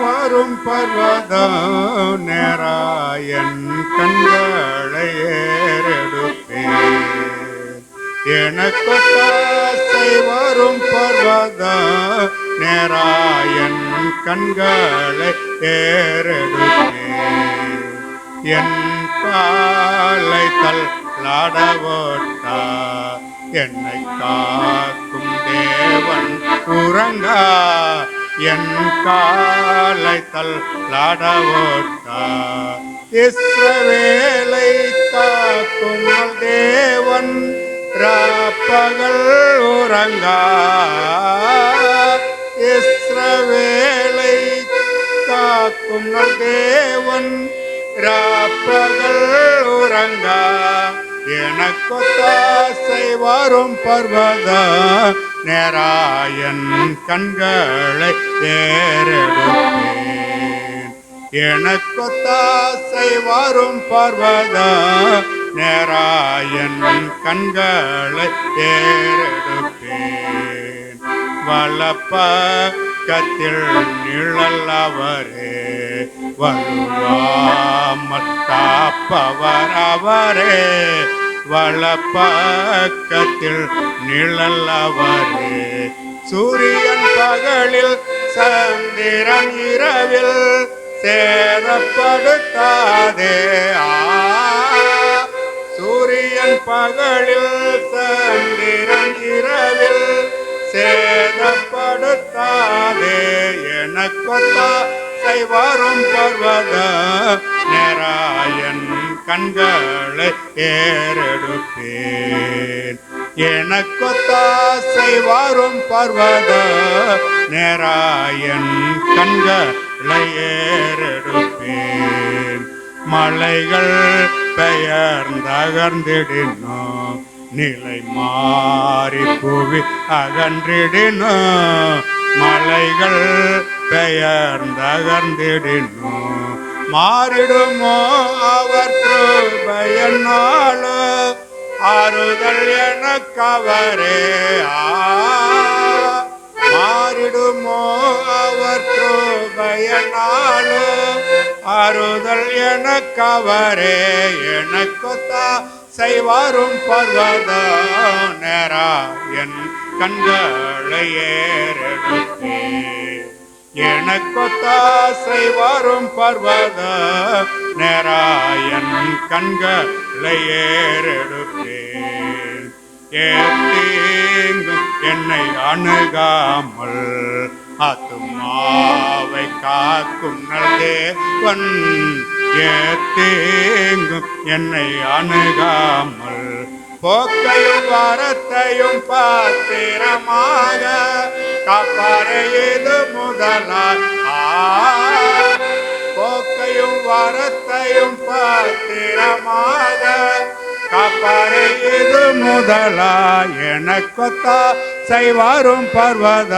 வரும் பர்வதம் நேராயன் கண்களை ஏறெடுப்பேன். எனக்கொட்டாசை வரும் பர்வதம் நேராயன் கண்களை ஏறெடுப்பேன். என் காலை தல் லாடவோட்டா என்னை காக்கும் தேவன் உறங்கா என் காலை தள்ளாடவோட்டா இஸ்ரவேலை காக்கும் தேவன் ராப்பகல் உறங்கா இஸ்ரவேலை காக்கும் தேவன் ராப்பகல் உறங்கா எனக்கொத்தாசை வரும் பர்வதா நேராயன் கண்களை ஏறெடுப்பேன் எனக்கொத்தாசை வரும் பர்வதா நேராயன் கண்களை தேரெடுப்பேன் வளப்ப கத்தில் நிழல் அவரே வருவாமல் காப்பவர் அவரே வலப்பக்கத்தில் நிழல்லவரே சூரியன் பகலில் சந்திரன் இரவில் சேதப்படுத்தாதே. ஆ சூரியன் பகலில் சந்திரன் இரவில் சேதப்படுத்தாதே. எனக்கொத்தாசை வரும் பர்வத நேராயன் கண்களை ஏறெடுப்பேன். எனக்கொத்தாசை வரும் பர்வத நேராயன் கண்களை ஏறெடுப்பேன். மலைகள் பெயர் பெயர்ந்தகர்ந்திடினோ நிலை மாறி புவி அகன்றிடினோ மலைகள் பெயர் பெயர்ந்தகர்ந்திடினோ மாறிடுமோ அவர் கிருபையனாலோ? ஆறுதல் எனக்கவரே ஆ மாறிடுமோ அவர் கிருபையனாலோ? ஆறுதல் எனக்கவரே எனக்கொத்தா செய்வாரும் பர்வத நேரா. என் கண்களை ஏறெடுப்பேன் எனக்கொத்தாசை வரும் பர்வத நேராயன் கண்களை ஏறெடுப்பேன். ஏத்தீங்கும் என்னை அணுகாமல் ஆத்துமாவை காக்கும் நல் தேவன் ஏத்தீங்கும் என்னை அணுகாமல் போக்கையும் வரத்தையும் பாத்திரமாக கப்பறையது இது போக்கையும் வரத்தையும் பத்திரமாக கப்பறையது இது முதலா எனக்கொத்தா செய்வாரும் பர்வத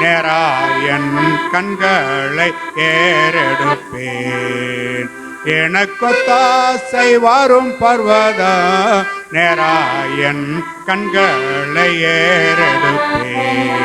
நேராயன் கண்களை ஏறெடுப்பேன். எனக்கொத்தாசை வரும் பர்வதா நேராயன் கண்களை ஏறெடுப்பேன்.